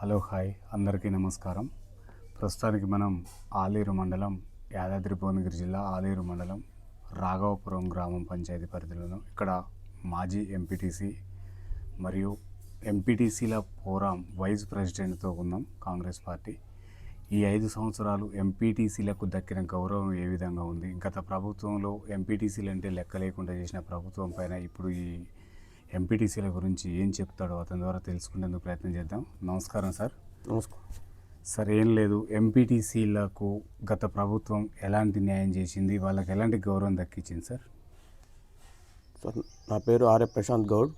Hello hi అందరికీ నమస్కారం. ప్రస్తుతానికి మనం ఆలేరు మండలం యాదాద్రి భువనగిరి జిల్లా ఆలేరు మండలం రాఘవపురం గ్రామం పంచాయతీ పరిధిలోను ఇక్కడ మాజీ ఎంపీటీసీ మరియు ఎంపీటీసీల పోరాం వైస్ ప్రెసిడెంట్తో ఉన్నాం కాంగ్రెస్ పార్టీ. ఈ ఐదు సంవత్సరాలు ఎంపీటీసీలకు దక్కిన గౌరవం ఏ విధంగా ఉంది? గత ప్రభుత్వంలో ఎంపీటీసీలు అంటే లెక్క లేకుండా చేసిన ప్రభుత్వం పైన ఇప్పుడు ఈ ఎంపీటీసీల గురించి ఏం చెప్తాడో అతని ద్వారా తెలుసుకునేందుకు ప్రయత్నం చేద్దాం. నమస్కారం సార్. నమస్కారం. సార్ ఏం లేదు. ఎంపీటీసీలకు గత ప్రభుత్వం ఎలాంటి న్యాయం చేసింది? వాళ్ళకి ఎలాంటి గౌరవం దక్కించింది సార్? సార్ నా పేరు R A Prashanth Goud.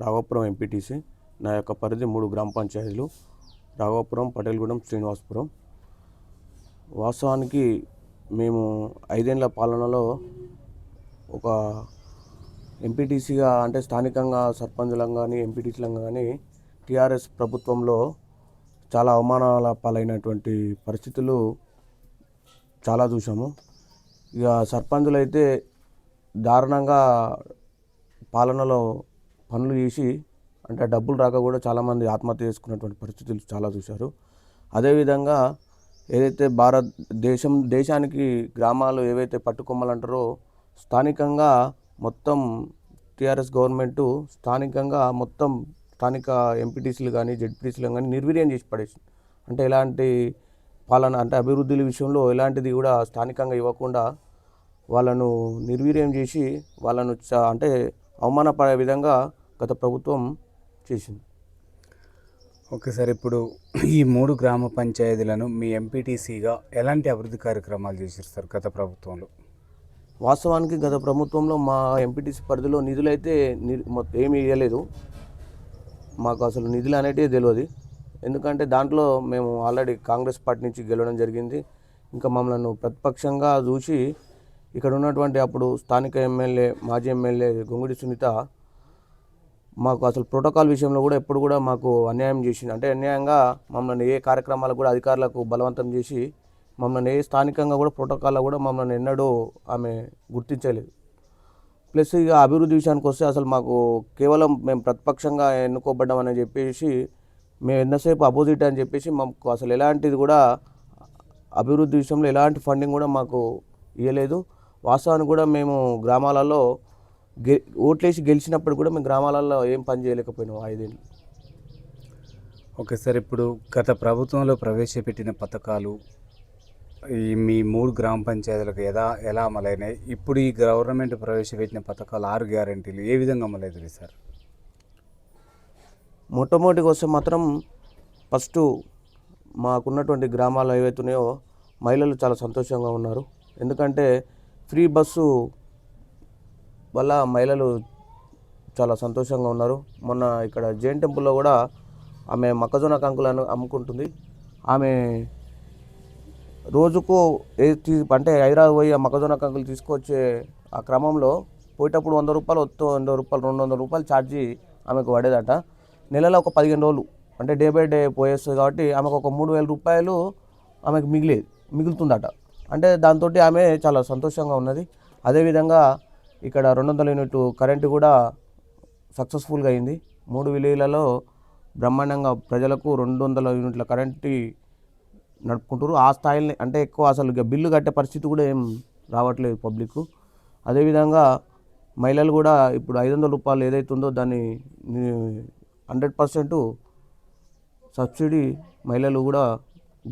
Raghavapuram MPTC నా యొక్క పరిధి మూడు గ్రామ పంచాయతీలు. రాఘవపురం పటేల్గూడెం శ్రీనివాసపురం. వాస్తవానికి మేము ఐదేళ్ళ పాలనలో ఒక ఎంపీటీసీగా అంటే స్థానికంగా సర్పంచులం కానీ ఎంపీటీసీలం కానీ టీఆర్ఎస్ ప్రభుత్వంలో చాలా అవమానాల పాలైనటువంటి పరిస్థితులు చాలా చూసాము ఇక సర్పంచులు అయితే దారుణంగా పాలనలో పనులు చేసి అంటే డబ్బులు రాక కూడా చాలామంది ఆత్మహత్య చేసుకున్నటువంటి పరిస్థితులు చాలా చూశారు. అదేవిధంగా ఏదైతే భారత్ దేశం దేశానికి గ్రామాలు ఏవైతే పట్టుకొమ్మలు అంటారో స్థానికంగా మొత్తం టీఆర్ఎస్ గవర్నమెంట్ స్థానికంగా మొత్తం స్థానిక ఎంపీటీసీలు కానీ జెడ్పీటీసీలు కానీ నిర్వీర్యం చేసి పడేసింది. అంటే ఎలాంటి పాలన అంటే అభివృద్ధుల విషయంలో ఎలాంటిది కూడా స్థానికంగా ఇవ్వకుండా వాళ్ళను నిర్వీర్యం చేసి వాళ్ళను అంటే అవమానపడే విధంగా గత ప్రభుత్వం చేసింది. ఓకే సార్ ఇప్పుడు ఈ మూడు గ్రామ పంచాయతీలను మీ ఎంపీటీసీగా ఎలాంటి అభివృద్ధి కార్యక్రమాలు చేశారు సార్ గత ప్రభుత్వంలో? వాస్తవానికి గత ప్రభుత్వంలో మా ఎంపీటీసీ పరిధిలో నిధులు అయితే మొత్తం ఏమీ ఇవ్వలేదు మాకు అసలు నిధులు అనేటివి తెలియదు ఎందుకంటే దాంట్లో మేము ఆల్రెడీ కాంగ్రెస్ పార్టీ నుంచి గెలవడం జరిగింది. ఇంకా మమ్మల్ని ప్రతిపక్షంగా చూసి ఇక్కడ ఉన్నటువంటి అప్పుడు స్థానిక ఎమ్మెల్యే మాజీ ఎమ్మెల్యే గొంగుడి సునీత మాకు అసలు ప్రోటోకాల్ విషయంలో కూడా ఎప్పుడు కూడా మాకు అన్యాయం చేసింది అంటే అన్యాయంగా మమ్మల్ని ఏ కార్యక్రమాలకు కూడా అధికారులకు బలవంతం చేసి మమ్మల్ని ఏ స్థానికంగా కూడా ప్రోటోకాల్లో కూడా మమ్మల్ని ఎన్నడూ ఆమె గుర్తించలేదు. ప్లస్ ఇక అభివృద్ధి విషయానికి వస్తే అసలు మాకు కేవలం మేము ప్రతిపక్షంగా ఎన్నుకోబడ్డామని చెప్పేసి మేము ఎంతసేపు అపోజిట్ అని చెప్పేసి మాకు అసలు ఎలాంటిది కూడా అభివృద్ధి విషయంలో ఎలాంటి ఫండింగ్ కూడా మాకు ఇవ్వలేదు వాస్తవానికి కూడా మేము గ్రామాలలో గె ఓట్లేసి గెలిచినప్పుడు కూడా మేము గ్రామాలలో ఏం పని చేయలేకపోయినాం ఐదేళ్ళు. ఓకే సార్ ఇప్పుడు గత ప్రభుత్వంలో ప్రవేశపెట్టిన పథకాలు ఈ మీ మూడు గ్రామ పంచాయతీలకు ఎలా ఎలా అమలైనాయి? ఇప్పుడు ఈ గవర్నమెంట్ ప్రవేశపెట్టిన పథకాలు ఆరు గ్యారంటీలు ఏ విధంగా అమలవుతుంది సార్? మొట్టమొదటి కోసం మాత్రం ఫస్ట్ మాకున్నటువంటి గ్రామాలు ఏవైతే ఉన్నాయో మహిళలు చాలా సంతోషంగా ఉన్నారు. ఎందుకంటే ఫ్రీ బస్సు వల్ల మహిళలు చాలా సంతోషంగా ఉన్నారు. మొన్న ఇక్కడ జైన్ టెంపుల్లో కూడా ఆమె మొక్కజొన్న కంకులను అమ్ముకుంటుంది. ఆమె రోజుకు ఏ అంటే హైదరాబాద్ పోయి మొక్కజొన్న కంకులు తీసుకొచ్చే ఆ క్రమంలో పోయేటప్పుడు వంద రూపాయలు వస్తూ వంద రూపాయలు రెండు వందల రూపాయలు ఛార్జీ ఆమెకు పడేదట. నెలలో ఒక పదిహేను రోజులు అంటే డే బై డే పోయేస్తుంది కాబట్టి ఆమెకు ఒక మూడు వేల రూపాయలు ఆమెకు మిగిలేదు మిగులుతుందట. అంటే దాంతో ఆమె చాలా సంతోషంగా ఉన్నది. అదేవిధంగా ఇక్కడ రెండు వందల యూనిట్ కరెంటు కూడా సక్సెస్ఫుల్గా అయింది. మూడు విలేజ్లలో బ్రహ్మాండంగా ప్రజలకు రెండు వందల యూనిట్ల కరెంటు నడుపుకుంటారు ఆ స్థాయిని అంటే ఎక్కువ అసలు ఇక బిల్లు కట్టే పరిస్థితి కూడా ఏం రావట్లేదు పబ్లిక్. అదేవిధంగా మహిళలు కూడా ఇప్పుడు ఐదు వందల రూపాయలు ఏదైతుందో ఉందో దాన్ని హండ్రెడ్ పర్సెంట్ సబ్సిడీ మహిళలు కూడా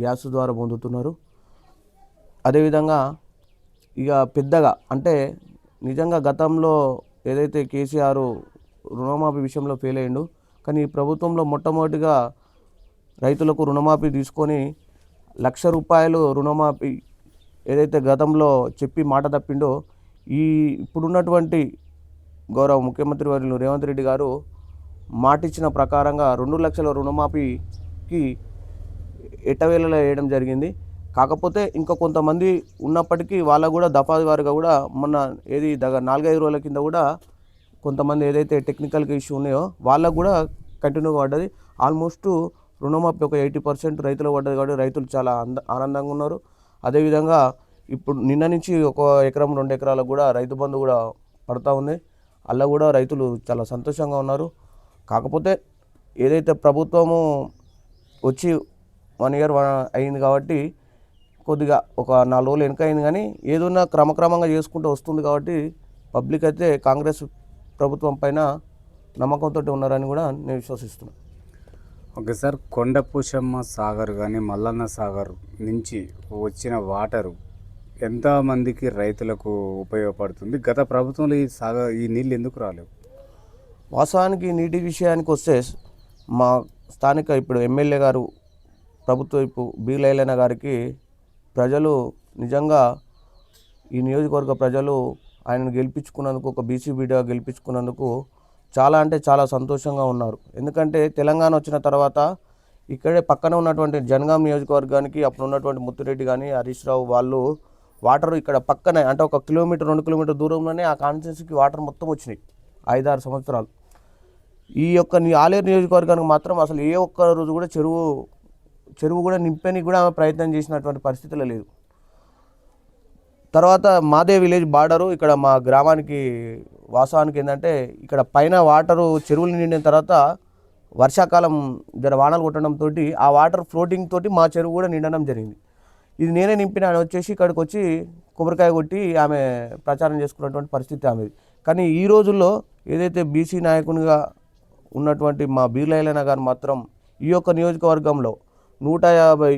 గ్యాస్ ద్వారా పొందుతున్నారు. అదేవిధంగా ఇక పెద్దగా అంటే నిజంగా గతంలో ఏదైతే కేసీఆర్ రుణమాఫీ విషయంలో ఫెయిల్ అయ్యిండు కానీ ఈ ప్రభుత్వంలో మొట్టమొదటిగా రైతులకు రుణమాఫీ తీసుకొని లక్ష రూపాయలు రుణమాఫీ ఏదైతే గతంలో చెప్పి మాట తప్పిండో ఈ ఇప్పుడున్నటువంటి గౌరవ ముఖ్యమంత్రి వర్యులు రేవంత్ రెడ్డి గారు మాట ఇచ్చిన ప్రకారంగా రెండు లక్షల రుణమాఫీకి ఎటవేళలో వేయడం జరిగింది. కాకపోతే ఇంకా కొంతమంది ఉన్నప్పటికీ వాళ్ళకు కూడా దఫాది వారుగా కూడా మొన్న ఏది దగ్గర నాలుగైదు రోజుల కింద కూడా కొంతమంది ఏదైతే టెక్నికల్గా ఇష్యూ ఉన్నాయో వాళ్ళకు కూడా కంటిన్యూగా పడ్డది. ఆల్మోస్ట్ రుణమాఫీ ఒక ఎయిటీ పర్సెంట్ రైతులు పడ్డది కాబట్టి రైతులు చాలా అంద ఆనందంగా ఉన్నారు. అదేవిధంగా ఇప్పుడు నిన్న నుంచి ఒక ఎకరం రెండు ఎకరాలకు కూడా రైతు బంధు కూడా పడతా ఉంది. అలా కూడా రైతులు చాలా సంతోషంగా ఉన్నారు. కాకపోతే ఏదైతే ప్రభుత్వము వచ్చి వన్ ఇయర్ అయింది కాబట్టి కొద్దిగా ఒక నాలుగు రోజులు వెనక అయింది కానీ ఏదన్నా క్రమక్రమంగా చేసుకుంటూ వస్తుంది కాబట్టి పబ్లిక్ అయితే కాంగ్రెస్ ప్రభుత్వం పైన నమ్మకంతో ఉన్నారని కూడా నేను విశ్వసిస్తున్నాను. ఓకే సార్ కొండపూషమ్మ సాగర్ కానీ మల్లన్న సాగర్ నుంచి వచ్చిన వాటరు ఎంతమందికి రైతులకు ఉపయోగపడుతుంది? గత ప్రభుత్వంలో ఈ సాగర్ ఈ నీళ్ళు ఎందుకు రాలేవు? వాస్తవానికి నీటి విషయానికి వస్తే మా స్థానిక ఇప్పుడు ఎమ్మెల్యే గారు ప్రభుత్వ వైపు బి లైలైన గారికి ప్రజలు నిజంగా ఈ నియోజకవర్గ ప్రజలు ఆయనను గెలిపించుకున్నందుకు ఒక బీసీ బిడ్డగా గెలిపించుకున్నందుకు చాలా అంటే చాలా సంతోషంగా ఉన్నారు. ఎందుకంటే తెలంగాణ వచ్చిన తర్వాత ఇక్కడే పక్కన ఉన్నటువంటి జనగాం నియోజకవర్గానికి అప్పుడు ఉన్నటువంటి ముత్తిరెడ్డి కానీ హరీష్ రావు వాళ్ళు వాటర్ ఇక్కడ పక్కనే అంటే ఒక కిలోమీటర్ రెండు కిలోమీటర్ దూరంలోనే ఆ కాన్స్టిట్యూన్సీకి వాటర్ మొత్తం వచ్చినాయి ఐదారు సంవత్సరాలు. ఈ యొక్క నీ ఆలేరు నియోజకవర్గానికి మాత్రం అసలు ఏ ఒక్క రోజు కూడా చెరువు చెరువు కూడా నింపేనికి కూడా ఆమె ప్రయత్నం చేసినటువంటి పరిస్థితులు లేదు. తర్వాత మాదే విలేజ్ బార్డరు. ఇక్కడ మా గ్రామానికి వాస్తవానికి ఏంటంటే ఇక్కడ పైన వాటరు చెరువులు నిండిన తర్వాత వర్షాకాలం జర వానలు కొట్టడంతో ఆ వాటర్ ఫ్లోటింగ్ తోటి మా చెరువు కూడా నిండడం జరిగింది. ఇది నేనే నింపిన అని వచ్చేసి ఇక్కడికి వచ్చి కొబ్బరికాయ కొట్టి ఆమె ప్రచారం చేసుకున్నటువంటి పరిస్థితి ఆమెది. కానీ ఈ రోజుల్లో ఏదైతే బీసీ నాయకునిగా ఉన్నటువంటి మా బీర్లైలైన గారు మాత్రం ఈ యొక్క నియోజకవర్గంలో నూట యాభై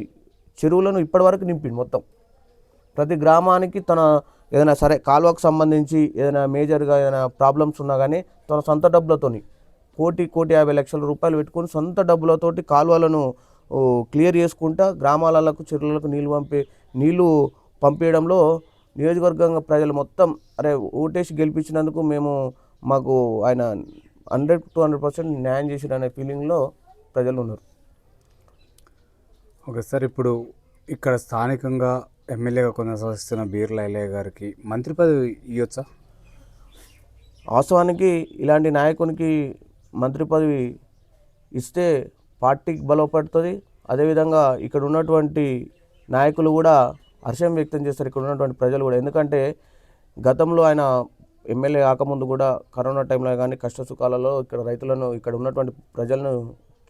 చెరువులను ఇప్పటివరకు నింపింది మొత్తం. ప్రతి గ్రామానికి తన ఏదైనా సరే కాలువకు సంబంధించి ఏదైనా మేజర్గా ఏదైనా ప్రాబ్లమ్స్ ఉన్నా కానీ తన సొంత డబ్బులతోని కోటి కోటి యాభై లక్షల రూపాయలు పెట్టుకొని సొంత డబ్బులతోటి కాలువలను క్లియర్ చేసుకుంటా గ్రామాలకు చెరువులకు నీళ్ళు పంపే నీళ్ళు పంపించడంలో నియోజకవర్గంగా ప్రజలు మొత్తం అరే ఓటేసి గెలిపించినందుకు మేము మాకు ఆయన హండ్రెడ్ టూ హండ్రెడ్ పర్సెంట్ న్యాయం చేసిన అనే ఫీలింగ్లో ప్రజలు ఉన్నారు ఓకే సార్ ఇప్పుడు ఇక్కడ స్థానికంగా ఎమ్మెల్యేగా కొనసాగిస్తున్న బీర్ల ఐలయ్య గారికి మంత్రి పదవి ఇవ్వచ్చా వాస్తవానికి ఇలాంటి నాయకునికి మంత్రి పదవి ఇస్తే పార్టీకి బలపడుతుంది. అదేవిధంగా ఇక్కడ ఉన్నటువంటి నాయకులు కూడా హర్షం వ్యక్తం చేస్తారు. ఇక్కడ ఉన్నటువంటి ప్రజలు కూడా. ఎందుకంటే గతంలో ఆయన ఎమ్మెల్యే కాకముందు కూడా కరోనా టైంలో కానీ కష్ట సుఖాలలో ఇక్కడ రైతులను ఇక్కడ ఉన్నటువంటి ప్రజలను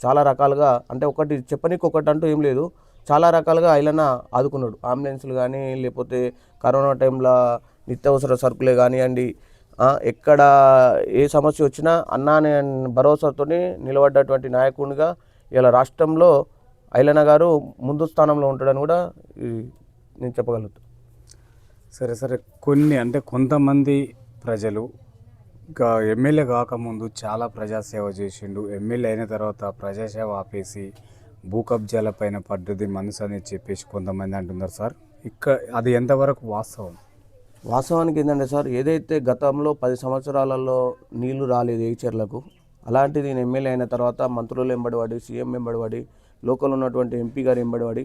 చాలా రకాలుగా అంటే ఒకటి చెప్పనీకి ఒకటి అంటూ ఏం లేదు. చాలా రకాలుగా ఆయన ఆదుకున్నాడు. అంబులెన్స్లు కానీ లేకపోతే కరోనా టైంలో నిత్యావసర సరుకులే కానివ్వండి ఎక్కడ ఏ సమస్య వచ్చినా అన్నా అనే భరోసాతో నిలబడ్డటువంటి నాయకునిగా ఇలా రాష్ట్రంలో ఐలన గారు ముందు స్థానంలో ఉంటాడని కూడా నేను చెప్పగలుగుతాను సరే సరే. కొన్ని అంటే కొంతమంది ప్రజలు ఇంకా ఎమ్మెల్యే కాకముందు చాలా ప్రజాసేవ చేసిండు. ఎమ్మెల్యే అయిన తర్వాత ప్రజాసేవ ఆపేసి భూ కబ్జాల పైన పడ్డది మనసు అని చెప్పేసి కొంతమంది అంటున్నారు సార్. ఇక్కడ అది ఎంతవరకు వాస్తవం? వాస్తవానికి ఏంటంటే సార్ ఏదైతే గతంలో పది సంవత్సరాలలో నీళ్ళు రాలేదు ఏచర్లకు అలాంటి నేను ఎమ్మెల్యే అయిన తర్వాత మంత్రులు ఎంబడివాడి సీఎం ఎంబడివాడి లోకల్ ఉన్నటువంటి ఎంపీ గారు ఎంబడివాడి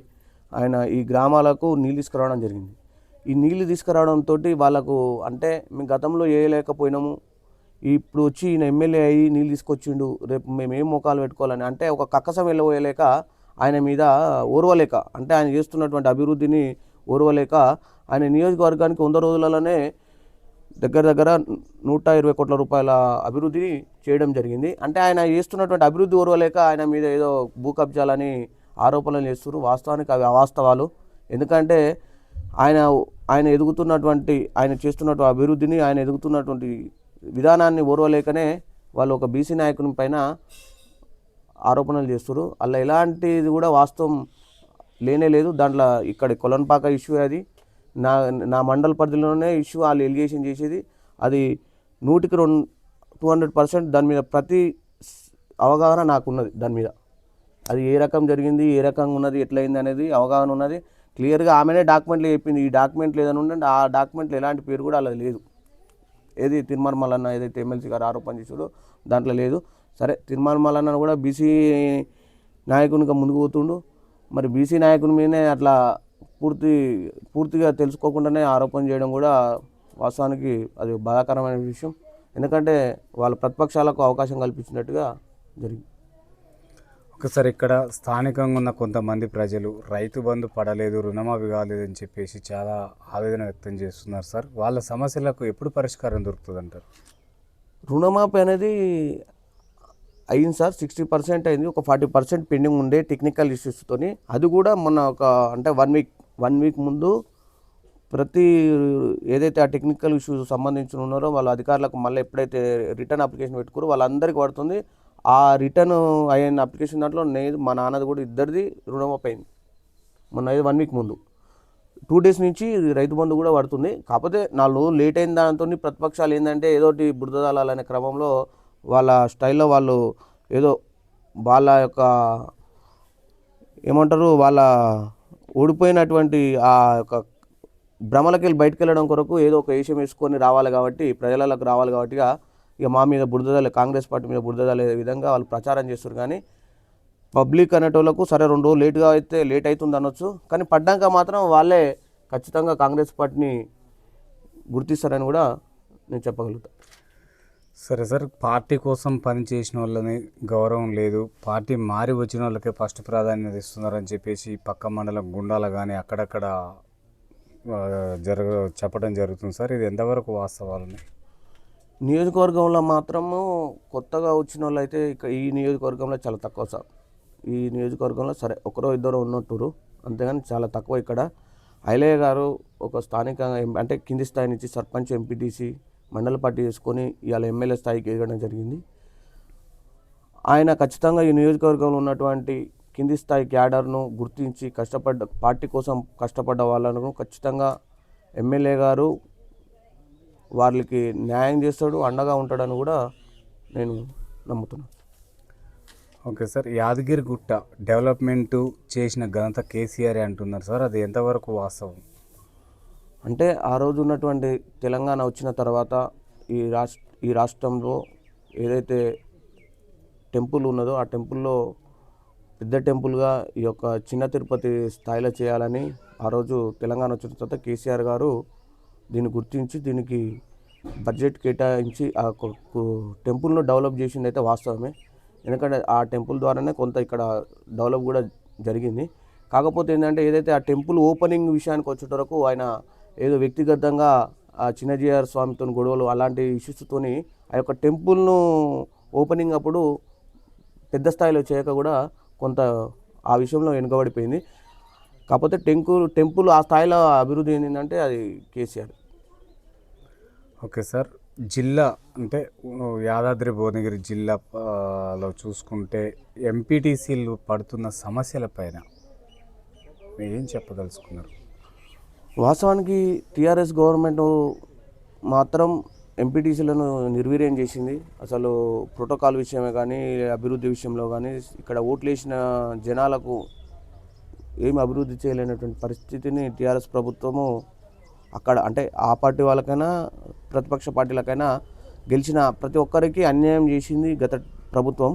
ఆయన ఈ గ్రామాలకు నీళ్ళు తీసుకురావడం జరిగింది. ఈ నీళ్ళు తీసుకురావడంతో వాళ్ళకు అంటే మేము గతంలో వేయలేకపోయినాము ఇప్పుడు వచ్చి ఈయన ఎమ్మెల్యే అయ్యి నీళ్ళు తీసుకొచ్చిండు రేపు మేము ఏం మోకాలు పెట్టుకోవాలని. అంటే ఒక కక్కసం వెళ్ళబోయలేక ఆయన మీద ఓర్వలేక అంటే ఆయన చేస్తున్నటువంటి అభివృద్ధిని ఓర్వలేక ఆయన నియోజకవర్గానికి వంద రోజులలోనే దగ్గర దగ్గర నూట ఇరవై కోట్ల రూపాయల అభివృద్ధిని చేయడం జరిగింది. అంటే ఆయన చేస్తున్నటువంటి అభివృద్ధి ఓర్వలేక ఆయన మీద ఏదో భూ కబ్జాలని ఆరోపణలు చేస్తున్నారు. వాస్తవానికి అవి అవాస్తవాలు. ఎందుకంటే ఆయన ఆయన ఎదుగుతున్నటువంటి ఆయన చేస్తున్నటువంటి అభివృద్ధిని ఆయన ఎదుగుతున్నటువంటి విధానాన్ని ఓర్వలేకనే వాళ్ళు ఒక బీసీ నాయకుని పైన ఆరోపణలు చేస్తారు అలా ఎలాంటిది కూడా వాస్తవం లేనే లేదు. దాంట్లో ఇక్కడ కొలన్పాక ఇష్యూ అది. నా నా మండల పరిధిలోనే ఇష్యూ వాళ్ళు ఎలిగేషన్ చేసేది. అది నూటికి రెండు టూ హండ్రెడ్ పర్సెంట్ దాని మీద ప్రతి అవగాహన నాకున్నది దాని మీద. అది ఏ రకం జరిగింది ఏ రకంగా ఉన్నది ఎట్లయింది అనేది అవగాహన ఉన్నది. క్లియర్గా ఆమెనే డాక్యుమెంట్లు చెప్పింది. ఈ డాక్యుమెంట్లు ఏదైనా ఉందంటే ఆ డాక్యుమెంట్లు ఎలాంటి పేరు కూడా అలా లేదు. ఏది తిరుమల మల్లన్న ఏదైతే ఎమ్మెల్సీ గారు ఆరోపణ చేశాడో దాంట్లో లేదు. సరే తిరుమల మల్లన్న కూడా బీసీ నాయకునిగా ముందుకు పోతుండు. మరి బీసీ నాయకుని మీదనే అట్లా పూర్తి పూర్తిగా తెలుసుకోకుండానే ఆరోపణ చేయడం కూడా వాస్తవానికి అది బాధాకరమైన విషయం. ఎందుకంటే వాళ్ళ ప్రతిపక్షాలకు అవకాశం కల్పించినట్టుగా జరిగింది ఒకసారి ఇక్కడ స్థానికంగా ఉన్న కొంతమంది ప్రజలు రైతు బంధు పడలేదు రుణమాఫీ కాలేదు అని చెప్పేసి చాలా ఆవేదన వ్యక్తం చేస్తున్నారు సార్. వాళ్ళ సమస్యలకు ఎప్పుడు పరిష్కారం దొరుకుతుంది అంటారు రుణమాఫీ అనేది అయింది సార్. సిక్స్టీ పర్సెంట్ అయింది. ఒక ఫార్టీ పర్సెంట్ పెండింగ్ ఉండే టెక్నికల్ ఇష్యూస్తోని. అది కూడా మొన్న ఒక అంటే వన్ వీక్ వన్ వీక్ ముందు ప్రతి ఏదైతే ఆ టెక్నికల్ ఇష్యూస్ సంబంధించిన ఉన్నారో వాళ్ళ అధికారులకు మళ్ళీ ఎప్పుడైతే రిటర్న్ అప్లికేషన్ పెట్టుకురో వాళ్ళందరికీ పడుతుంది. ఆ రిటర్న్ అయిన అప్లికేషన్ దాంట్లో నేను మా నాన్నది కూడా ఇద్దరిది రుణమాఫీ అయింది మొన్న వన్ వీక్ ముందు. టూ డేస్ నుంచి రైతు బంధు కూడా పడుతుంది. కాకపోతే నా లోన్ లేట్ అయిన దానితో ప్రతిపక్షాలు ఏంటంటే ఏదోటి బురదలాలు అనే క్రమంలో వాళ్ళ స్టైల్లో వాళ్ళు ఏదో వాళ్ళ యొక్క ఏమంటారు వాళ్ళ ఓడిపోయినటువంటి ఆ యొక్క భ్రమలకి వెళ్ళి బయటకు వెళ్ళడం కొరకు ఏదో ఒక ఏషియం వేసుకొని రావాలి కాబట్టి ప్రజలకు రావాలి కాబట్టిగా ఇక మా మీద బురదలే కాంగ్రెస్ పార్టీ మీద బురదలే విధంగా వాళ్ళు ప్రచారం చేస్తారు కానీ పబ్లిక్ అనేటోళ్ళకు సరే రెండు రోజులు లేట్గా అయితే లేట్ అవుతుంది అనొచ్చు. కానీ పడ్డాక మాత్రం వాళ్ళే ఖచ్చితంగా కాంగ్రెస్ పార్టీని గుర్తిస్తారని కూడా నేను చెప్పగలుగుతాను సరే సార్ పార్టీ కోసం పనిచేసిన వాళ్ళని గౌరవం లేదు. పార్టీ మారి వచ్చిన వాళ్ళకే ఫస్ట్ ప్రాధాన్యత ఇస్తున్నారని చెప్పేసి పక్క మండలం గుండాల కానీ అక్కడక్కడ జరగ చెప్పడం జరుగుతుంది సార్. ఇది ఎంతవరకు వాస్తవాలని? నియోజకవర్గంలో మాత్రము కొత్తగా వచ్చిన వాళ్ళు అయితే ఇక ఈ నియోజకవర్గంలో చాలా తక్కువ సార్. ఈ నియోజకవర్గంలో సరే ఒకరో ఇద్దరు ఉన్నట్టురు. అంతేగాని చాలా తక్కువ ఇక్కడ. ఐలయ్య గారు ఒక స్థానిక అంటే కింది స్థాయి నుంచి సర్పంచ్ ఎంపీటీసీ మండల పార్టీ చేసుకొని ఇవాళ ఎమ్మెల్యే స్థాయికి ఎదగడం జరిగింది. ఆయన ఖచ్చితంగా ఈ నియోజకవర్గంలో ఉన్నటువంటి కింది స్థాయి క్యాడర్ను గుర్తించి కష్టపడ్డ పార్టీ కోసం కష్టపడ్డ వాళ్ళను ఖచ్చితంగా ఎమ్మెల్యే గారు వాళ్ళకి న్యాయం చేస్తాడు అండగా ఉంటాడని కూడా నేను నమ్ముతున్నాను okay sir Yadagiri Gutta development చేసిన ఘనత కేసీఆర్ అంటున్నారు సార్? అది ఎంతవరకు వాస్తవం? అంటే ఆ రోజు ఉన్నటువంటి తెలంగాణ వచ్చిన తర్వాత ఈ రాష్ట్ర ఈ రాష్ట్రంలో ఏదైతే టెంపుల్ ఉన్నదో ఆ టెంపుల్లో పెద్ద టెంపుల్గా ఈ యొక్క చిన్న తిరుపతి స్థాయిలో చేయాలని ఆ రోజు తెలంగాణ వచ్చిన తర్వాత కేసీఆర్ గారు దీన్ని గుర్తించి దీనికి బడ్జెట్ కేటాయించి ఆ టెంపుల్ను డెవలప్ చేసింది అయితే వాస్తవమే. ఎందుకంటే ఆ టెంపుల్ ద్వారానే కొంత ఇక్కడ డెవలప్ కూడా జరిగింది. కాకపోతే ఏంటంటే ఏదైతే ఆ టెంపుల్ ఓపెనింగ్ విషయానికి వచ్చేట వరకు ఆయన ఏదో వ్యక్తిగతంగా ఆ చిన్నజీఆర్ స్వామితో గొడవలు అలాంటి ఇష్యూస్తోని ఆ యొక్క టెంపుల్ను ఓపెనింగ్ అప్పుడు పెద్ద స్థాయిలో చేయక కూడా కొంత ఆ విషయంలో వెనుకబడిపోయింది. కాకపోతే టెంపుల్ టెంపుల్ ఆ స్థాయిలో అభివృద్ధి ఏంటంటే అది కేసీఆర్. Okay sir. జిల్లా అంటే యాదాద్రి భువనగిరి జిల్లా లో చూసుకుంటే ఎంపీటీసీలు పడుతున్న సమస్యల పైన ఏం చెప్పదలుచుకున్నారు? వాస్తవానికి టీఆర్ఎస్ గవర్నమెంట్ మాత్రం ఎంపీటీసీలను నిర్వీర్యం చేసింది. అసలు ప్రోటోకాల్ విషయమే కానీ అభివృద్ధి విషయంలో కానీ ఇక్కడ ఓట్లేసిన జనాలకు ఏమి అభివృద్ధి చేయలేనటువంటి పరిస్థితిని టీఆర్ఎస్ ప్రభుత్వము అక్కడ అంటే ఆ పార్టీ వాళ్ళకైనా ప్రతిపక్ష పార్టీలకైనా గెలిచిన ప్రతి ఒక్కరికి అన్యాయం చేసింది గత ప్రభుత్వం.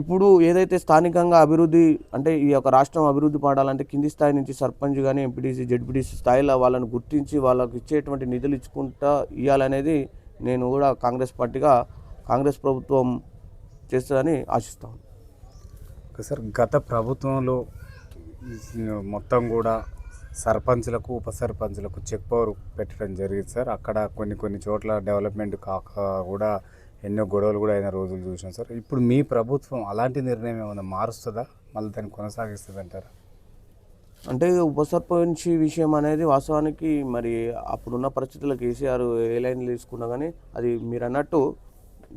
ఇప్పుడు ఏదైతే స్థానికంగా అభివృద్ధి అంటే ఈ యొక్క రాష్ట్రం అభివృద్ధి పడాలంటే కింది స్థాయి నుంచి సర్పంచ్ కానీ ఎంపీటీసీ జెడ్పీటీసీ స్థాయిలో వాళ్ళని గుర్తించి వాళ్ళకి ఇచ్చేటువంటి నిధులు ఇచ్చుకుంటా ఇవ్వాలనేది నేను కూడా కాంగ్రెస్ పార్టీగా కాంగ్రెస్ ప్రభుత్వం చేస్తుందని ఆశిస్తాను సార్ గత ప్రభుత్వంలో మొత్తం కూడా సర్పంచ్లకు ఉప సర్పంచ్లకు చెక్ పవర్ పెట్టడం జరిగింది సార్. అక్కడ కొన్ని కొన్ని చోట్ల డెవలప్మెంట్ కాక కూడా ఎన్నో గొడవలు కూడా అయిన రోజులు చూసాం సార్. ఇప్పుడు మీ ప్రభుత్వం అలాంటి నిర్ణయం ఏమైనా మారుస్తుందా? మళ్ళీ దాన్ని కొనసాగిస్తుంది అంటారా అంటే ఉప సర్పంచ్ విషయం అనేది వాస్తవానికి మరి అప్పుడున్న పరిస్థితుల్లో కేసీఆర్ ఏ లైన్ తీసుకున్నా కానీ అది మీరు అన్నట్టు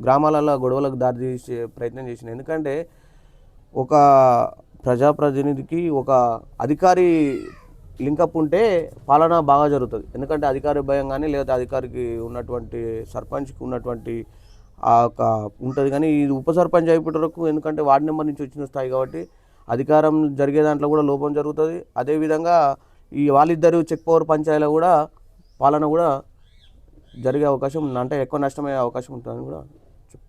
గ్రామాలలో గొడవలకు దారితీసే ప్రయత్నం చేసిన ఎందుకంటే ఒక ప్రజాప్రతినిధికి ఒక అధికారి లింకప్ ఉంటే పాలన బాగా జరుగుతుంది. ఎందుకంటే అధికారి భయం కానీ లేదా అధికారికి ఉన్నటువంటి సర్పంచ్కి ఉన్నటువంటి ఆ యొక్క ఉంటుంది. కానీ ఇది ఉప సర్పంచ్ అయిపోయే వరకు ఎందుకంటే వార్డు నెంబర్ నుంచి వచ్చిన స్థాయి కాబట్టి అధికారం జరిగే దాంట్లో కూడా లోపం జరుగుతుంది. అదేవిధంగా ఈ వాళ్ళిద్దరు చెక్ పవర్ పంచాయతీలో కూడా పాలన కూడా జరిగే అవకాశం అంటే ఎక్కువ నష్టమయ్యే అవకాశం ఉంటుందని కూడా చెప్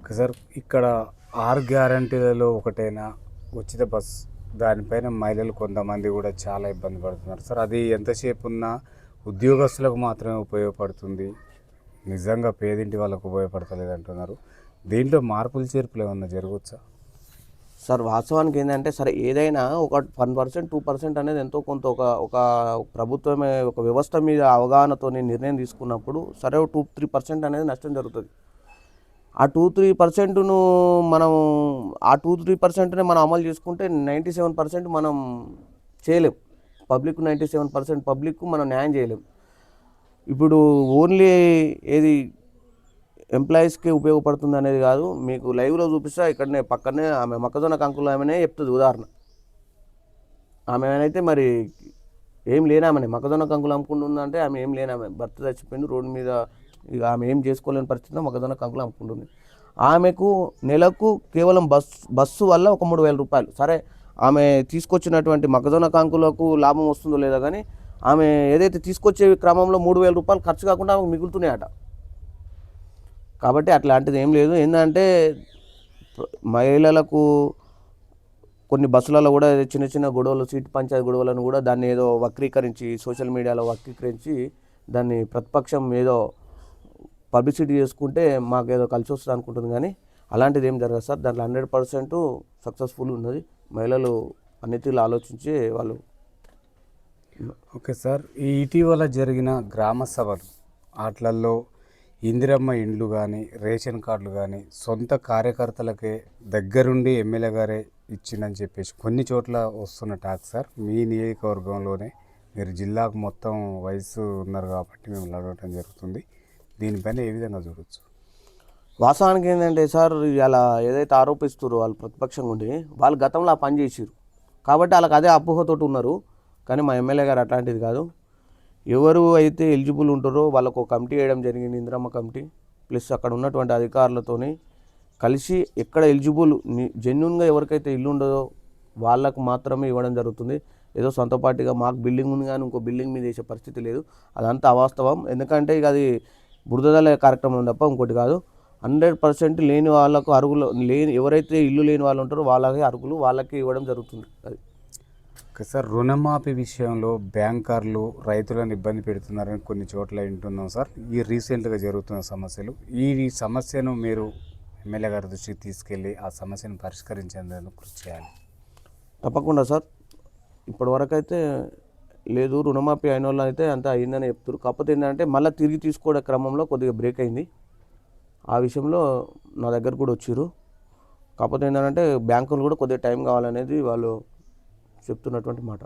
ఓకే సార్ ఇక్కడ ఆరు గ్యారంటీలలో ఒకటైనా? ఉచిత బస్ దానిపైన మహిళలు కొంతమంది కూడా చాలా ఇబ్బంది పడుతున్నారు. సార్ అది ఎంతసేపు ఉన్నా ఉద్యోగస్తులకు మాత్రమే ఉపయోగపడుతుంది. నిజంగా పేదింటి వాళ్ళకు ఉపయోగపడతలేదు అంటున్నారు. దీంట్లో మార్పులు చేర్పులు ఏమన్నా జరగవచ్చా సార్ వాస్తవానికి ఏంటంటే సరే ఏదైనా ఒక వన్ పర్సెంట్ టూ పర్సెంట్ అనేది ఎంతో కొంత ఒక ఒక ప్రభుత్వమే ఒక వ్యవస్థ మీద అవగాహనతో నిర్ణయం తీసుకున్నప్పుడు సరే టూ త్రీ పర్సెంట్ అనేది నష్టం జరుగుతుంది. ఆ టూ త్రీ పర్సెంట్ను మనం ఆ టూ త్రీ పర్సెంట్నే మనం అమలు చేసుకుంటే నైంటీ సెవెన్ పర్సెంట్ మనం చేయలేం. Public ninety seven percent public మనం న్యాయం చేయలేం. ఇప్పుడు ఓన్లీ ఏది ఎంప్లాయీస్కి ఉపయోగపడుతుంది అనేది కాదు మీకు లైవ్లో చూపిస్తా ఇక్కడనే పక్కనే ఆమె మొక్కజొన్న కంకులు ఆమెనే చెప్తుంది ఉదాహరణ. ఆమె అయితే మరి ఏం లేనామని మొక్కజొన్న కంకులు అమ్ముకుంటుందంటే ఆమె ఏం లేనామె భర్త చచ్చిపోయింది రోడ్డు మీద ఇక ఆమె ఏం చేసుకోలేని పరిస్థితిలో మొక్కజొన్న కంకులు అమ్ముకుంటుంది ఆమెకు నెలకు కేవలం బస్ బస్సు వల్ల ఒక మూడు వేల రూపాయలు. సరే ఆమె తీసుకొచ్చినటువంటి మొక్కజొన్న కంకులకు లాభం వస్తుందో లేదో కానీ ఆమె ఏదైతే తీసుకొచ్చే క్రమంలో మూడు వేల రూపాయలు ఖర్చు కాకుండా ఆమెకు మిగులుతున్నాయట. కాబట్టి అట్లాంటిది ఏం లేదు. ఏంటంటే మహిళలకు కొన్ని బస్సులలో కూడా చిన్న చిన్న గొడవలు సీట్ పంచాయతీ గొడవలను కూడా దాన్ని ఏదో వక్రీకరించి సోషల్ మీడియాలో వక్రీకరించి దాన్ని ప్రతిపక్షం ఏదో పబ్లిసిటీ చేసుకుంటే మాకు ఏదో కలిసి వస్తుంది అనుకుంటుంది కానీ అలాంటిది ఏం జరగదు సార్. దాంట్లో హండ్రెడ్ పర్సెంట్ సక్సెస్ఫుల్ ఉన్నది. మహిళలు అన్నిటిలో ఆలోచించి వాళ్ళు. Okay sir. ఈ ఇటీవల జరిగిన గ్రామ సభలు ఆటలల్లో ఇందిరమ్మ ఇండ్లు కానీ రేషన్ కార్డులు కానీ సొంత కార్యకర్తలకే దగ్గరుండి ఎమ్మెల్యే గారే ఇచ్చిందని చెప్పేసి కొన్ని చోట్ల వస్తున్న టాక్ సార్. మీ నియోజకవర్గంలోనే మీరు జిల్లాకు మొత్తం వయసు ఉన్నారు కాబట్టి మేము అడగటం జరుగుతుంది. దీనిపైన ఏ విధంగా చూడొచ్చు? వాస్తవానికి ఏంటంటే సార్ ఇలా ఏదైతే ఆరోపిస్తారో వాళ్ళు ప్రతిపక్షంగా ఉండి వాళ్ళు గతంలో ఆ పని చేసిరు కాబట్టి వాళ్ళకి అదే అపోహతోటి ఉన్నారు. కానీ మా ఎమ్మెల్యే గారు అట్లాంటిది కాదు. ఎవరు అయితే ఎలిజిబుల్ ఉంటారో వాళ్ళకు ఒక కమిటీ వేయడం జరిగింది ఇందిరమ్మ కమిటీ. ప్లస్ అక్కడ ఉన్నటువంటి అధికారులతోని కలిసి ఎక్కడ ఎలిజిబుల్ జెన్యున్గా ఎవరికైతే ఇల్లు ఉండదో వాళ్ళకు మాత్రమే ఇవ్వడం జరుగుతుంది. ఏదో సొంత పార్టీగా మాకు బిల్డింగ్ ఉంది కానీ ఇంకో బిల్డింగ్ మీద వేసే పరిస్థితి లేదు. అదంతా అవాస్తవం. ఎందుకంటే ఇక అది బురదల కార్యక్రమం తప్ప ఇంకోటి కాదు. హండ్రెడ్ పర్సెంట్ లేని వాళ్ళకు అరుగులు లేని ఎవరైతే ఇల్లు లేని వాళ్ళు ఉంటారో వాళ్ళకి అరుగులు వాళ్ళకి ఇవ్వడం జరుగుతుంది. అది. ఓకే సార్ రుణమాఫీ విషయంలో బ్యాంకర్లు రైతులను ఇబ్బంది పెడుతున్నారని కొన్ని చోట్ల వింటున్నాం సార్. ఈ రీసెంట్గా జరుగుతున్న సమస్యలు ఈ సమస్యను మీరు ఎమ్మెల్యే గారి దృష్టికి తీసుకెళ్ళి ఆ సమస్యను పరిష్కరించేందుకు కృషి చేయాలి. తప్పకుండా సార్. ఇప్పటివరకు అయితే లేదు రుణమాఫీ అయిన వాళ్ళు అయితే అంత అయిందని చెప్తారు కాకపోతే ఏంటంటే మళ్ళీ తిరిగి తీసుకోవడే క్రమంలో కొద్దిగా బ్రేక్ అయింది. ఆ విషయంలో నా దగ్గర కూడా వచ్చారు కాకపోతే ఏంటంటే బ్యాంకులు కూడా కొద్దిగా టైం కావాలనేది వాళ్ళు చెప్తున్నటువంటి మాట.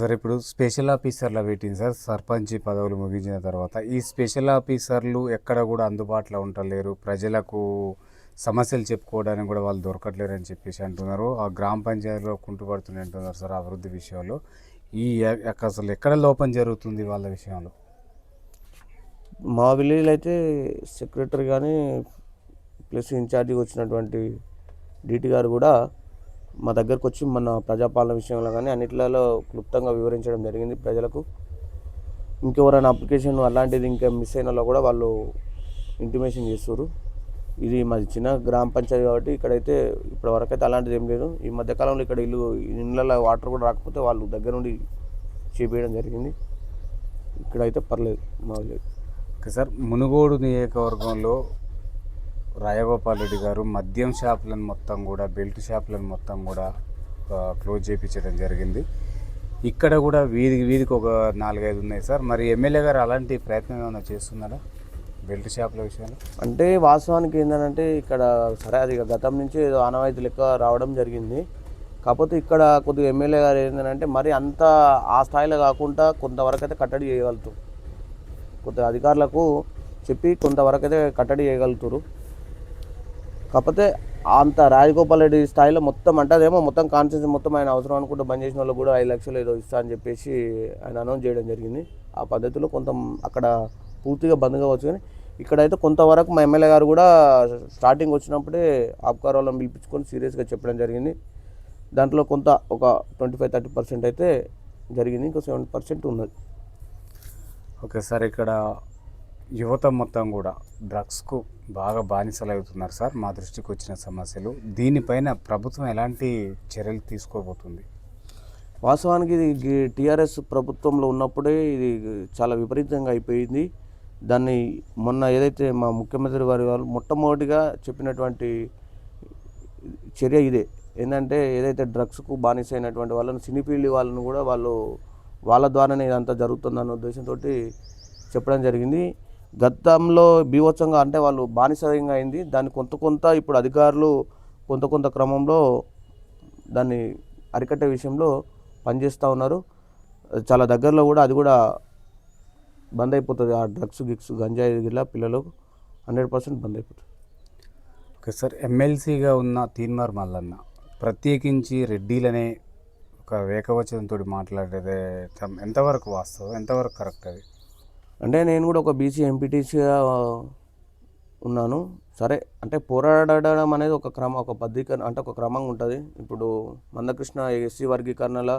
సార్ ఇప్పుడు స్పెషల్ ఆఫీసర్ల వెయిటింగ్ సార్ సర్పంచ్ పదవులు ముగించిన తర్వాత ఈ స్పెషల్ ఆఫీసర్లు ఎక్కడ కూడా అందుబాటులో ఉండలేరు. ప్రజలకు సమస్యలు చెప్పుకోవడానికి కూడా వాళ్ళు దొరకట్లేరు అని చెప్పేసి అంటున్నారు. ఆ గ్రామ పంచాయతీలో కుంటుపడుతున్నాయి అంటున్నారు సార్ అభివృద్ధి విషయంలో. ఈ అసలు ఎక్కడ లోపం జరుగుతుంది వాళ్ళ విషయంలో? మా విలేజ్లో అయితే సెక్రటరీ కానీ ప్లస్ ఇన్ఛార్జిగా వచ్చినటువంటి డీటీ గారు కూడా మా దగ్గరకు వచ్చి మన ప్రజాపాలన విషయంలో కానీ అన్నిట్లలో క్లుప్తంగా వివరించడం జరిగింది ప్రజలకు. ఇంకెవరైనా అప్లికేషన్ అలాంటిది ఇంకా మిస్ అయినలో కూడా వాళ్ళు ఇంటిమేషన్ చేస్తారు ఇది మాది చిన్న గ్రామ పంచాయతీ కాబట్టి ఇక్కడైతే ఇప్పటి వరకు అయితే అలాంటిది ఏం లేదు. ఈ మధ్యకాలంలో ఇక్కడ ఇల్లు ఇళ్ళలో వాటర్ కూడా రాకపోతే వాళ్ళు దగ్గర నుండి చేపేయడం జరిగింది. ఇక్కడైతే పర్లేదు మా ఓకే సార్ మునుగోడు నియోజకవర్గంలో రాయగోపాల్ రెడ్డి గారు మద్యం షాపులను మొత్తం కూడా బెల్ట్ షాపులను మొత్తం కూడా క్లోజ్ చేయించడం జరిగింది. ఇక్కడ కూడా వీధి వీధికి ఒక నాలుగైదు ఉన్నాయి సార్. మరి ఎమ్మెల్యే గారు అలాంటి ప్రయత్నం ఏమైనా చేస్తున్నారా? బెల్ట్ షాపుల విషయంలో? అంటే వాస్తవానికి ఏంటంటే ఇక్కడ సరే అది ఇక గతం నుంచి ఏదో ఆనవాయితీ లెక్క రావడం జరిగింది. కాకపోతే ఇక్కడ కొద్దిగా ఎమ్మెల్యే గారు ఏంటంటే మరి అంత ఆ స్థాయిలో కాకుండా కొంతవరకు అయితే కట్టడి చేయగలుగుతారు. కొద్దిగా అధికారులకు చెప్పి కొంతవరకు అయితే కట్టడి చేయగలుగుతారు. కాకపోతే అంత రాజగోపాల్ రెడ్డి స్థాయిలో మొత్తం అంటే అదేమో మొత్తం కాన్ఫిడెన్స్ మొత్తం ఆయన అవసరం అనుకుంటే బంద్ చేసిన వాళ్ళు కూడా ఐదు లక్షలు ఏదో ఇస్తా అని చెప్పేసి ఆయన అనౌన్స్ చేయడం జరిగింది. ఆ పద్ధతిలో కొంత అక్కడ పూర్తిగా బంద్ కావచ్చు కానీ ఇక్కడైతే కొంతవరకు మా ఎమ్మెల్యే గారు కూడా స్టార్టింగ్ వచ్చినప్పుడే ఆప్కార్ వాళ్ళని పిలిపించుకొని సీరియస్గా చెప్పడం జరిగింది. దాంట్లో కొంత ఒక ట్వంటీ ఫైవ్ థర్టీ పర్సెంట్ అయితే జరిగింది. ఇంకా సెవెంటీ పర్సెంట్ ఉన్నది. ఓకే సార్ ఇక్కడ యువత మొత్తం కూడా డ్రగ్స్కు బాగా బానిసలు అవుతున్నారు సార్ మా దృష్టికి వచ్చిన సమస్యలు. దీనిపైన ప్రభుత్వం ఎలాంటి చర్యలు తీసుకోబోతుంది? వాస్తవానికి ఇది టీఆర్ఎస్ ప్రభుత్వంలో ఉన్నప్పుడే ఇది చాలా విపరీతంగా అయిపోయింది. దాన్ని మొన్న ఏదైతే మా ముఖ్యమంత్రి వారి వాళ్ళు మొట్టమొదటిగా చెప్పినటువంటి చర్య ఇదే. ఏంటంటే ఏదైతే డ్రగ్స్కు బానిస అయినటువంటి వాళ్ళని సినీఫీల్డ్ వాళ్ళని కూడా వాళ్ళు వాళ్ళ ద్వారానే ఇదంతా జరుగుతుందన్న ఉద్దేశంతో చెప్పడం జరిగింది. గతంలో బీభత్సంగా అంటే వాళ్ళు బానిసంగా అయింది. దాన్ని కొంత కొంత ఇప్పుడు అధికారులు కొంత కొంత క్రమంలో దాన్ని అరికట్టే విషయంలో పనిచేస్తూ ఉన్నారు. చాలా దగ్గరలో కూడా అది కూడా బంద్ అయిపోతుంది ఆ డ్రగ్స్ గిక్స్ గంజాయి గిట్లా పిల్లలు హండ్రెడ్ పర్సెంట్ బంద్ అయిపోతుంది ఓకే సార్ ఎమ్మెల్సీగా ఉన్న తీన్మార్ మల్లన్న ప్రత్యేకించి రెడ్డిలనే ఒక ఏకవచనంతో మాట్లాడేది ఎంతవరకు వాస్తవం? ఎంతవరకు కరెక్ట్ అది? అంటే నేను కూడా ఒక బీసీ ఎంపీటీసీగా ఉన్నాను. సరే అంటే పోరాడడం అనేది ఒక క్రమ ఒక పద్ధీకరణ అంటే ఒక క్రమంగా ఉంటుంది. ఇప్పుడు మందకృష్ణ ఎస్సీ వర్గీకరణల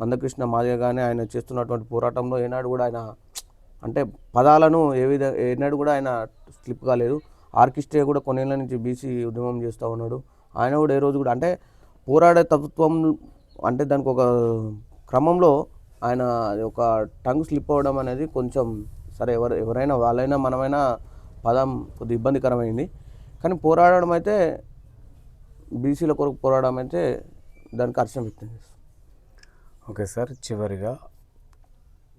మందకృష్ణ మాదిగ కానీ ఆయన చేస్తున్నటువంటి పోరాటంలో ఏనాడు కూడా ఆయన అంటే పదాలను ఏ విధ ఏనాడు కూడా ఆయన స్లిప్ కాలేదు. ఆర్కిస్ట్రే కూడా కొన్నేళ్ళ నుంచి బీసీ ఉద్యమం చేస్తూ ఉన్నాడు. ఆయన కూడా ఏ రోజు కూడా అంటే పోరాడే తత్వం అంటే దానికి ఒక క్రమంలో ఆయన ఒక టంగ్ స్లిప్ అవ్వడం అనేది కొంచెం సరే ఎవరు ఎవరైనా వాళ్ళైనా మనమైనా పదం కొద్ది ఇబ్బందికరమైంది. కానీ పోరాడడం అయితే బీసీల కొరకు పోరాడడం అయితే దానికి హర్షం వ్యక్తం చేస్తాం. ఓకే సార్ చివరిగా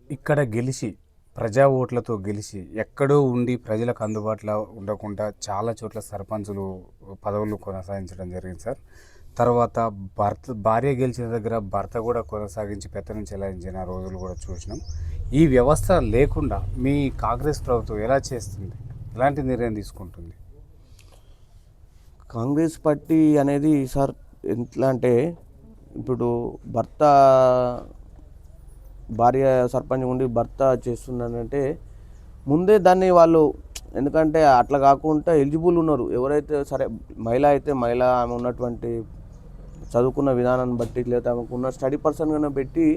ఇక్కడ గెలిచి ప్రజా ఓట్లతో గెలిచి ఎక్కడో ఉండి ప్రజలకు అందుబాటులో ఉండకుండా చాలా చోట్ల సర్పంచులు పదవులు కొనసాగించడం జరిగింది సార్. తర్వాత భర్త భార్య గెలిచిన దగ్గర భర్త కూడా కొనసాగించి పెత్తనం చెలాయించిన రోజులు కూడా చూసినాం. ఈ వ్యవస్థ లేకుండా మీ కాంగ్రెస్ ప్రభుత్వం ఎలా చేస్తుంది? ఎలాంటి నిర్ణయం తీసుకుంటుంది? కాంగ్రెస్ పార్టీ అనేది సార్ ఎట్లా అంటే ఇప్పుడు భర్త భార్య సర్పంచ్ ఉండి భర్త చేస్తున్నానంటే ముందే దాన్ని వాళ్ళు ఎందుకంటే అట్లా కాకుండా ఎలిజిబుల్ ఉన్నారు. ఎవరైతే సరే మహిళ అయితే మహిళ ఆమె ఉన్నటువంటి చదువుకున్న విధానాన్ని బట్టి లేదా ఆమెకు ఉన్న స్టడీ పర్సన్ కన్నా పెట్టి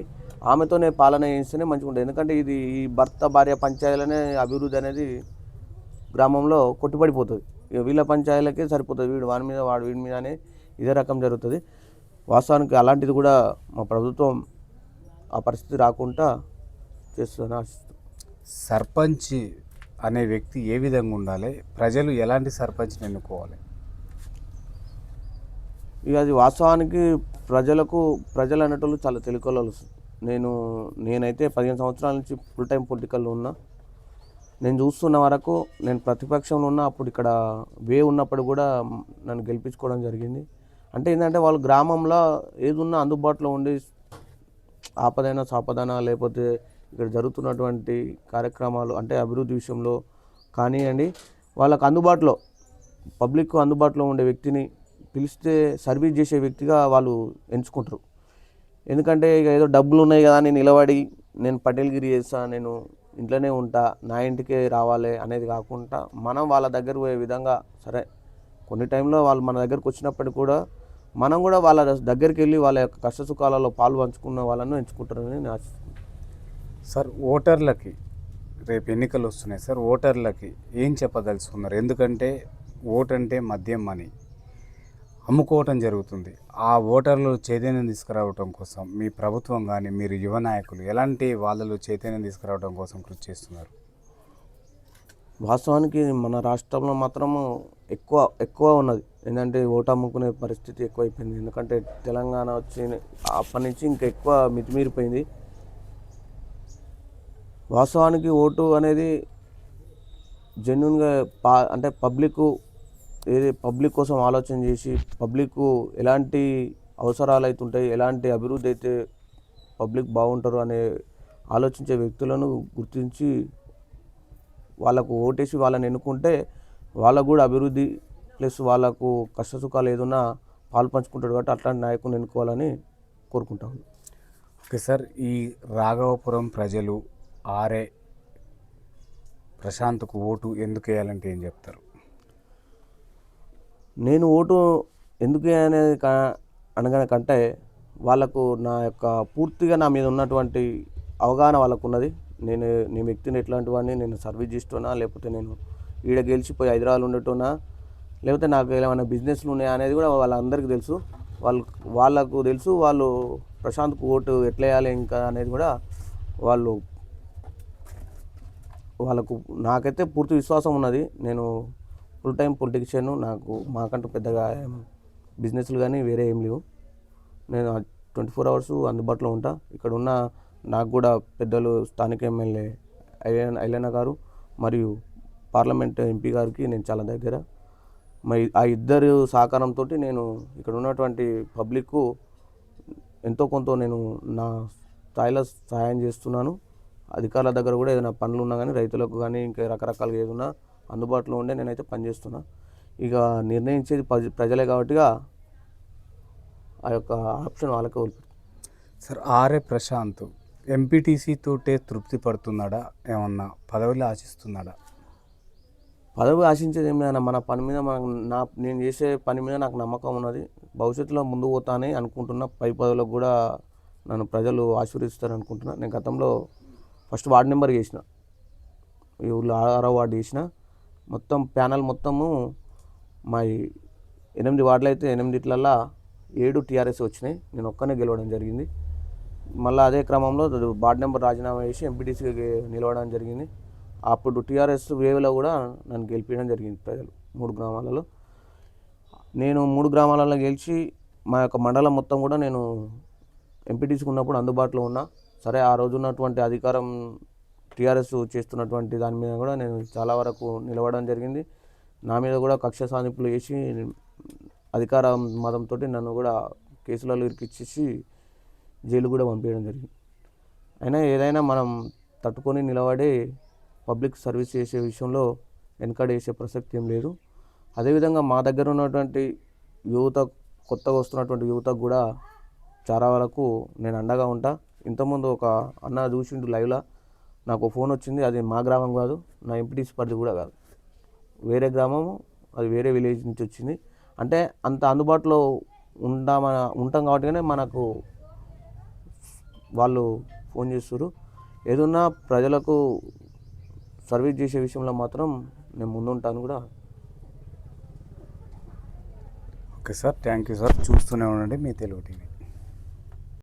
ఆమెతోనే పాలన చేస్తేనే మంచిగా ఉంటుంది. ఎందుకంటే ఇది ఈ భర్త భార్య పంచాయతీలనే అభివృద్ధి అనేది గ్రామంలో కొట్టుబడిపోతుంది. వీళ్ళ పంచాయతీలకే సరిపోతుంది. వీడు వాడి మీద వాడు వీడి మీద ఇదే రకం జరుగుతుంది. వాస్తవానికి అలాంటిది కూడా మా ప్రభుత్వం ఆ పరిస్థితి రాకుండా చేస్తుందని ఆశిస్తున్నాం. సర్పంచ్ అనే వ్యక్తి ఏ విధంగా ఉండాలి? ప్రజలు ఎలాంటి సర్పంచ్ని ఎన్నుకోవాలి? ఇక అది వాస్తవానికి ప్రజలకు ప్రజలు అనేటోళ్ళు చాలా తెలుకోవాలి నేను నేనైతే పదిహేను సంవత్సరాల నుంచి ఫుల్ టైం పొలిటికల్లో ఉన్నా. నేను చూస్తున్న వరకు నేను ప్రతిపక్షంలో ఉన్నా అప్పుడు ఇక్కడ వే ఉన్నప్పుడు కూడా నన్ను గెలిపించుకోవడం జరిగింది. అంటే ఏంటంటే వాళ్ళు గ్రామంలో ఏది ఉన్నా అందుబాటులో ఉండి ఆపదైనా సాపదైనా లేకపోతే ఇక్కడ జరుగుతున్నటువంటి కార్యక్రమాలు అంటే అభివృద్ధి విషయంలో కానివ్వండి వాళ్ళకు అందుబాటులో పబ్లిక్ అందుబాటులో ఉండే వ్యక్తిని పిలిస్తే సర్వీస్ చేసే వ్యక్తిగా వాళ్ళు ఎంచుకుంటారు. ఎందుకంటే ఇక ఏదో డబ్బులు ఉన్నాయి కదా అని నిలబడి నేను పటేల్గిరి చేస్తా నేను ఇంట్లోనే ఉంటా నా ఇంటికే రావాలి అనేది కాకుండా మనం వాళ్ళ దగ్గర పోయే విధంగా సరే కొన్ని టైంలో వాళ్ళు మన దగ్గరకు వచ్చినప్పటికి కూడా మనం కూడా వాళ్ళ దగ్గరికి వెళ్ళి వాళ్ళ యొక్క కష్ట సుఖాలలో పాలు పంచుకున్న వాళ్ళను ఎంచుకుంటారని నేను ఆశిస్తున్నాను. సార్ ఓటర్లకి రేపు ఎన్నికలు వస్తున్నాయి సార్. ఓటర్లకి ఏం చెప్పదలుచుకున్నారు? ఎందుకంటే ఓట్ అంటే మద్యం అని అమ్ముకోవటం జరుగుతుంది. ఆ ఓటర్లు చైతన్యం తీసుకురావటం కోసం మీ ప్రభుత్వం కానీ మీరు యువ నాయకులు ఎలాంటి వాళ్ళలో చైతన్యం తీసుకురావడం కోసం కృషి చేస్తున్నారు? వాస్తవానికి మన రాష్ట్రంలో మాత్రము ఎక్కువ ఎక్కువ ఉన్నది. ఏంటంటే ఓటు అమ్ముకునే పరిస్థితి ఎక్కువైపోయింది. ఎందుకంటే తెలంగాణ వచ్చి అప్పటి నుంచి ఇంకా ఎక్కువ మితిమీరిపోయింది. వాస్తవానికి ఓటు అనేది జెన్యున్గా పా అంటే పబ్లిక్ ఏది పబ్లిక్ కోసం ఆలోచన చేసి పబ్లిక్ ఎలాంటి అవసరాలు అయితే ఉంటాయి ఎలాంటి అభివృద్ధి అయితే పబ్లిక్ బాగుంటారు అనే ఆలోచించే వ్యక్తులను గుర్తించి వాళ్ళకు ఓటేసి వాళ్ళని ఎన్నుకుంటే వాళ్ళకు కూడా అభివృద్ధి ప్లస్ వాళ్ళకు కష్ట సుఖాలు ఏదన్నా పాలు పంచుకుంటాడు కాబట్టి అట్లాంటి నాయకుని ఎన్నుకోవాలని కోరుకుంటాను ఓకే సార్ ఈ రాఘవపురం ప్రజలు ఆర్ఏ ప్రశాంత్కు ఓటు ఎందుకు వేయాలంటే ఏం చెప్తారు? నేను ఓటు ఎందుకు అనేది అనగానే కంటే వాళ్ళకు నా యొక్క పూర్తిగా నా మీద ఉన్నటువంటి అవగాహన వాళ్ళకు ఉన్నది నేను నీ వ్యక్తిని ఎట్లాంటి వాడిని నేను సర్వీస్ చేస్తున్నా లేకపోతే నేను ఈడ గెలిచిపోయి హైదరాబాద్ ఉండేటున్నా లేకపోతే నాకు ఏమైనా బిజినెస్లు ఉన్నాయా అనేది కూడా వాళ్ళందరికీ తెలుసు. వాళ్ళు వాళ్ళకు తెలుసు వాళ్ళు ప్రశాంత్కు ఓటు ఎట్లా వేయాలి ఇంకా అనేది కూడా వాళ్ళు వాళ్ళకు నాకైతే పూర్తి విశ్వాసం ఉన్నది. నేను ఫుల్ టైం పొలిటిషియన్ నాకు మాకంటూ పెద్దగా బిజినెస్లు కానీ వేరే ఏం లేవు. నేను ట్వంటీ ఫోర్ అవర్స్ అందుబాటులో ఉంటా. ఇక్కడ ఉన్న నాకు కూడా పెద్దలు స్థానిక ఎమ్మెల్యే ఐలన ఐలన్న గారు మరియు పార్లమెంట్ ఎంపీ గారికి నేను చాలా దగ్గర. మరి ఆ ఇద్దరు సహకారంతో నేను ఇక్కడ ఉన్నటువంటి పబ్లిక్కు ఎంతో కొంత నేను నా స్థాయిలో సహాయం చేస్తున్నాను. అధికారుల దగ్గర కూడా ఏదైనా పనులు ఉన్నా కానీ రైతులకు కానీ ఇంకా రకరకాలుగా ఏదైనా అందుబాటులో ఉండే నేనైతే పనిచేస్తున్నా ఇక నిర్ణయించేది ప్రజలే కాబట్టిగా ఆ యొక్క ఆప్షన్ వాళ్ళకే వదిలిపెడతాను sir R A Prashanth MPTC తోటే తృప్తి పడుతున్నాడా? ఏమన్నా పదవిలో ఆశిస్తున్నాడా? పదవి ఆశించేది ఏం లేదన్న మన పని మీద మనకు నా నేను చేసే పని మీద నాకు నమ్మకం ఉన్నది. భవిష్యత్తులో ముందు పోతానని అనుకుంటున్నా. పై పదవులకు కూడా నన్ను ప్రజలు ఆశీర్వదిస్తారు అనుకుంటున్నా నేను గతంలో ఫస్ట్ వార్డు నెంబర్ చేసిన. ఈ ఊళ్ళో ఆరో వార్డు చేసిన. మొత్తం ప్యానల్ మొత్తము మా ఎనిమిది వార్డులు అయితే ఎనిమిదిట్లల్లా ఏడు టీఆర్ఎస్ వచ్చినాయి. నేను ఒక్కనే గెలవడం జరిగింది. మళ్ళీ అదే క్రమంలో వార్డు నెంబర్ రాజీనామా చేసి ఎంపీటీసీకి నిలవడం జరిగింది. అప్పుడు టీఆర్ఎస్ వేవ్లో కూడా నన్ను గెలిపించడం జరిగింది ప్రజలు మూడు గ్రామాలలో. నేను మూడు గ్రామాలలో గెలిచి మా యొక్క మండలం మొత్తం కూడా నేను ఎంపీటీసీకి ఉన్నప్పుడు అందుబాటులో ఉన్నా. సరే ఆ రోజు ఉన్నటువంటి అధికారం టీఆర్ఎస్ చేస్తున్నటువంటి దాని మీద కూడా నేను చాలా వరకు నిలవడం జరిగింది. నా మీద కూడా కక్ష సాధింపులు చేసి అధికార మతంతో నన్ను కూడా కేసులలో ఇరికిచ్చేసి జైలు కూడా పంపించడం జరిగింది. అయినా ఏదైనా మనం తట్టుకొని నిలబడి పబ్లిక్ సర్వీస్ చేసే విషయంలో వెనకడేసే ప్రసక్తి ఏం లేదు. అదేవిధంగా మా దగ్గర ఉన్నటువంటి యువత కొత్తగా వస్తున్నటువంటి యువతకు కూడా చాలా వరకు నేను అండగా ఉంటా. ఇంతకుముందు ఒక అన్న చూసిండు లైవ్లో నాకు ఫోన్ వచ్చింది. అది మా గ్రామం కాదు నా ఎంపీటీసీ పరిధి కూడా కాదు. వేరే గ్రామము అది వేరే విలేజ్ నుంచి వచ్చింది. అంటే అంత అందుబాటులో ఉంటామ ఉంటాం కాబట్టిగానే మనకు వాళ్ళు ఫోన్ చేస్తారు ఏదన్నా ప్రజలకు సర్వీస్ చేసే విషయంలో మాత్రం నేను ముందుంటాను కూడా. Okay sir thank you sir. చూస్తూనే ఉండండి మీ తెలుగు టీవీ.